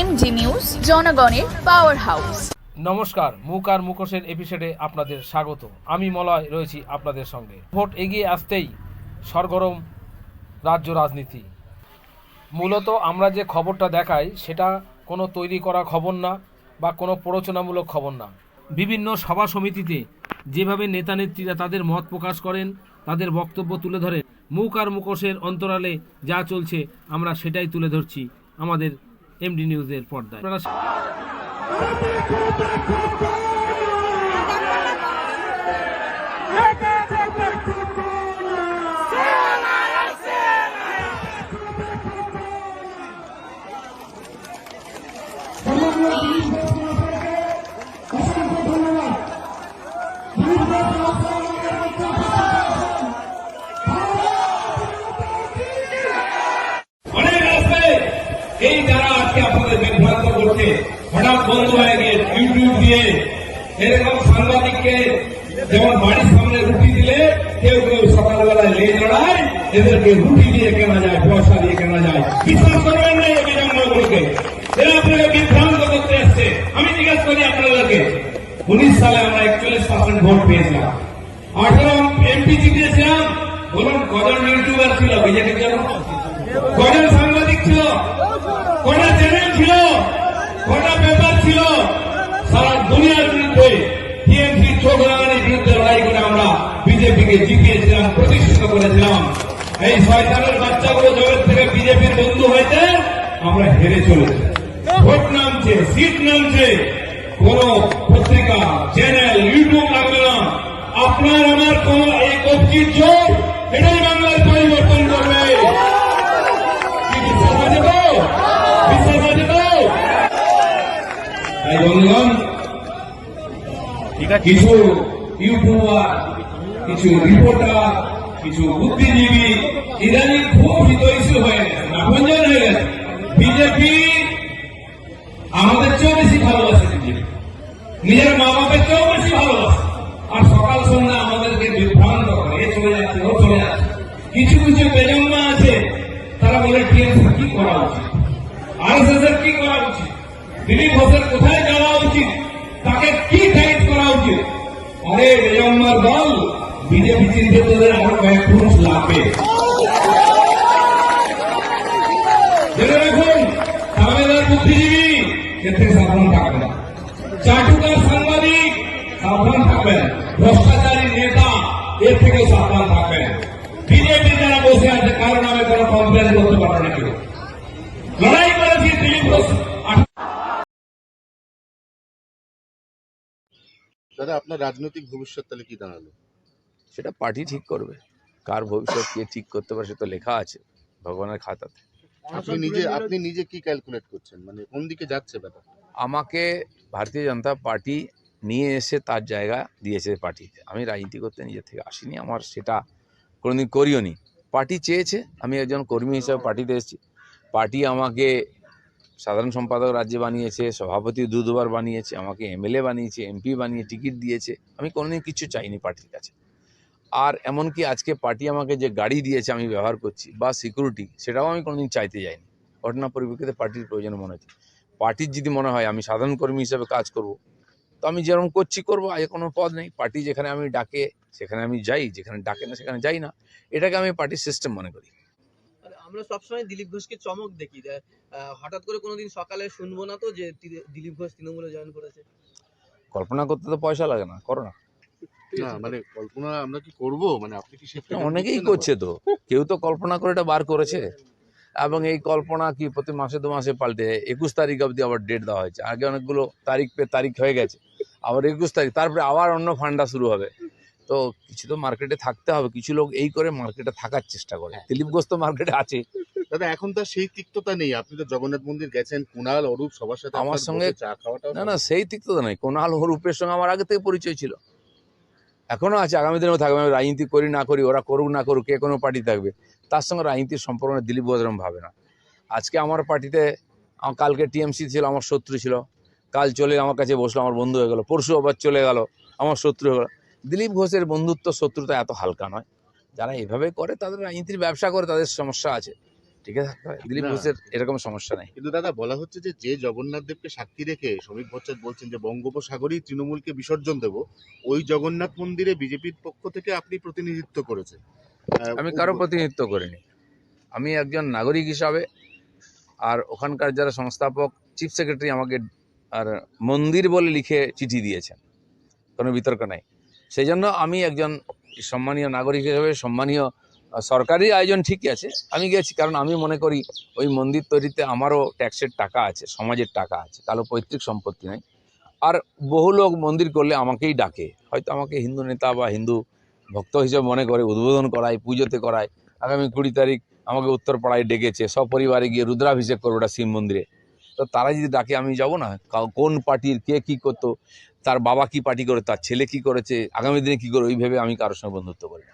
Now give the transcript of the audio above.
MG news, জনগণের power house নমস্কার, মুখ আর মুখোশের এপিসোডে আপনাদের স্বাগত। আমি মলয়, রয়েছি আপনাদের সঙ্গে। ভোট এগিয়ে আসতেই সরগরম রাজ্য রাজনীতি। মূলত আমরা যে খবরটা দেখাই, সেটা কোনো তৈরি করা খবর না বা কোনো প্ররোচনামূলক খবর না। বিভিন্ন সভা সমিতিতে যেভাবে নেতা নেত্রীরা তাদের মত প্রকাশ করেন, তাদের বক্তব্য তুলে ধরেন, মুখ আর মুখোশের অন্তরালে যা চলছে, আমরা সেটাই তুলে ধরছি আমাদের এমডি নিউজের পর্দায়। এই যারা আজকে আপনাদের বিভ্রান্ত করছে হঠাৎ বন্ধ হয়ে গিয়ে ইউটিউব দিয়ে এরকম সাংবাদিককে যেমন বাড়ির সামনে রুটি দিলে, কেউ কেউ সকালবেলায় লেজ লড়ায়, এদেরকে রুটি দিয়ে কেনা যায়, পয়সা দিয়ে কেনা যায়। বিশ্বাস করবেন না এই বিজঙ্গলগুলোকে এরা আপনাকে বিভ্রান্ত করতে এসছে। আমি জিজ্ঞেস করি আপনাদেরকে, উনিশ সালে আমরা একচল্লিশ পার্সেন্ট ভোট পেয়েছিলাম। আঠারো এমপি জিতেছিলাম বলুন কজন ইউটিউবার ছিল, বিজেপির জন্য? কজন সাংবাদিক ছিল? কটা চ্যানেল ছিল কটা পেপার ছিল সারা দুনিয়ার বিরুদ্ধে টিএমসি চোখ বিরুদ্ধে লড়াই করে আমরা বিজেপিকে জিতিয়েছিলাম, প্রতিষ্ঠিত করেছিলাম। এই শয়তানের বাচ্চাগুলো জগৎ থেকে বিজেপির বন্ধু হয়েছে, আমরা হেরে চলেছি। ভোট নামছে, সিট নামছে। কোন পত্রিকা, চ্যানেল, ইউটিউব লাগবে না। আপনার, আমার কোন এই কবজির চোখ এটাই বাংলার পরিবর্তন করবে কি বিশ্বাস আছে তো বিশ্বাস আছে তো তাই বন্ধুগণ কিছু ইউটিউবার কিছু রিপোর্টার কিছু বুদ্ধিজীবী, ইদানিং খুব হিতৈষী হয়ে গেছে আপনজন হয়ে গেছে। বিজেপি আমাদের চেয়েও বেশি ভালোবাসে বিজেপি নিজের মা বাপের চেয়েও বেশি ভালোবাসে। আর সকাল সন্ধ্যা আমাদেরকে বিভ্রান্ত করে, এ চলে যাচ্ছে, ও চলে যাচ্ছে। কিছু কিছু বেজন্মা আছে, তারা বলে, টিএমসি কি করা উচিত? আর এর কি করা উচিত? দিলীপ ঘোষের কোথায় যাওয়া উচিত? তাকে কি গাইড করা উচিত? আরে বেজন্মার দল বিজেপি চিনতে তোদের আরও কয়েক পুরুষ লাগবে। জেনে রাখুন তামিলনাড়ুর বুদ্ধিজীবী থেকে সাবধান থাকবেন চাটুকার সাংবাদিক, সাবধান থাকবেন। ভ্রষ্টাচারী নেতা, এর থেকে সাবধান থাকবেন। বিজেপি যারা বসে আছে, কারও নামে কোনো কমপ্লেন করতে পারবে না কেউ। লড়াই করেছি দিলীপ ঘোষ। দাদা আপনার রাজনৈতিক ভবিষ্যৎ তাহলে কি দাঁড়াল? সেটা পার্টি ঠিক করবে। কার ভবিষ্যৎ কে ঠিক করতে পারে সে তো লেখা আছে ভগবানের খাতাতে। আপনি নিজে আপনি নিজে কি ক্যালকুলেট করছেন? মানে কোন দিকে যাচ্ছে ব্যাপার আমাকে ভারতীয় জনতা পার্টি নিয়ে এসে তার জায়গা দিয়েছে পার্টিতে। আমি রাজনীতি করতে নিজে থেকে আসিনি আমার সেটা কোনোদিন করিও নি পার্টি চেয়েছে আমি একজন কর্মী হিসাবে পার্টিতে এসেছি। পার্টি আমাকে সাধারণ সম্পাদক রাজ্যে বানিয়েছে, সভাপতি দু দুবার বানিয়েছে, আমাকে এমএলএ বানিয়েছে, এমপি বানিয়ে টিকিট দিয়েছে, আমি কোনোদিন কিছু চাইনি পার্টির কাছে। আর এমনকি আজকে পার্টি আমাকে যে গাড়ি দিয়েছে আমি ব্যবহার করছি বা সিকিউরিটি সেটাও আমি কোনোদিন চাইতে যাইনি। ঘটনা পরিপ্রেক্ষিতে পার্টির প্রয়োজন মনে হচ্ছে। পার্টির যদি মনে হয় আমি সাধারণ কর্মী হিসেবে কাজ করব, তো আমি যেরকম করছি করব, আগে কোনো পদ নেই। পার্টি যেখানে আমি ডাকে, সেখানে আমি যাই, যেখানে ডাকে না সেখানে যাই না। এটাকে আমি পার্টির সিস্টেম মনে করি। আমরা সবসময় দিলীপ ঘোষকে চমক দেখি। যে, হঠাৎ করে কোনোদিন সকালে শুনব না তো যে দিলীপ ঘোষ তৃণমূলে জয়েন করেছে। কল্পনা করতে তো পয়সা লাগে না করো না। না মানে কল্পনা আমরা কি করব? মানে আপনি কি সেটা অনেকেই করছে তো। কেউ তো কল্পনা করে এটা বার করেছে। এবং এই কল্পনা কি প্রতি মাসে দু মাসে পাল্টে একুশ তারিখ অবধি আবার ডেট দেওয়া হয়েছে। আগে অনেকগুলো তারিখ পে তারিখ হয়ে গেছে। আবার একুশ তারিখ তারপরে আবার অন্য ফান্ডা শুরু হবে। তো কিছু তো মার্কেটে থাকতে হবে কিছু লোক এই করে মার্কেটে থাকার চেষ্টা করে। দিলীপ ঘোষ তো মার্কেটে আছে। দাদা এখন তার সেই তিক্ততা নেই। আপনি তো জগন্নাথ মন্দির গেছেন কুণাল অরূপ সবার সাথে আমার সঙ্গে- চা খাওয়াটাও না না সেই তিক্ততা নয় কোনাল হরূপের সঙ্গে আমার আগে থেকে পরিচয় ছিল। এখনও আছে আগামী দিনেও থাকবে। আমি রাজনীতি করি না করি ওরা করুক না করুক কে কোনো পার্টি থাকবে। তার সঙ্গে রাজনীতির সম্পর্ক নেই, দিলীপ বজরম ভাবে না। আজকে আমার পার্টিতে কালকে টিএমসি ছিল আমার শত্রু ছিল। কাল চলে আমার কাছে বসল আমার বন্ধু হয়ে গেল। পরশু আবার চলে গেল আমার শত্রু হয়ে গেল। দিলীপ ঘোষের বন্ধুত্ব শত্রুতা এত হালকা নয়। যারা এভাবে করে তাদের রাজনীতির ব্যবসা করে তাদের সমস্যা আছে। ঠিক আছে? দিলীপ ঘোষের এরকম সমস্যা নেই। কিন্তু দাদা বলা হচ্ছে যে যে জগন্নাথ দেবকে সাক্ষী রেখে শ্রমিক ভট্টাচার্য বলছেন যে বঙ্গোপসাগরেই তৃণমূলকে বিসর্জন দেব ওই জগন্নাথ মন্দিরে বিজেপির পক্ষ থেকে আপনি প্রতিনিধিত্ব করেছেন। আমি কারও প্রতিনিধিত্ব করিনি। আমি একজন নাগরিক হিসাবে আর ওখানকার যারা সংস্থাপক চিফ সেক্রেটারি আমাকে আর মন্দির বলে লিখে চিঠি দিয়েছেন। কোনো বিতর্ক নাই। সেই জন্য আমি একজন সম্মানীয় নাগরিক হিসেবে, সম্মানীয় সরকারি আয়োজন ঠিকই আছে। আমি গেছি কারণ আমি মনে করি ওই মন্দির তৈরিতে আমারও ট্যাক্সের টাকা আছে, সমাজের টাকা আছে, কারও পৈতৃক সম্পত্তি নেই। আর বহু লোক মন্দির করলে আমাকেই ডাকে। হয়তো আমাকে হিন্দু নেতা বা হিন্দু ভক্ত হিসেবে মনে করে, উদ্বোধন করায়, পুজোতে করায়, আগামী কুড়ি তারিখ আমাকে উত্তরপাড়ায় ডেকেছে, সপরিবারে গিয়ে রুদ্রাভিষেক করব ওটা শিব মন্দিরে। তো তারা যদি ডাকে, আমি যাব না কোন পার্টির কে কি করতো, তার বাবা কি পার্টি করে তার ছেলে কি করেছে, আগামী দিনে কি করে ওইভাবে আমি কারোর সঙ্গে বন্ধুত্ব করি না।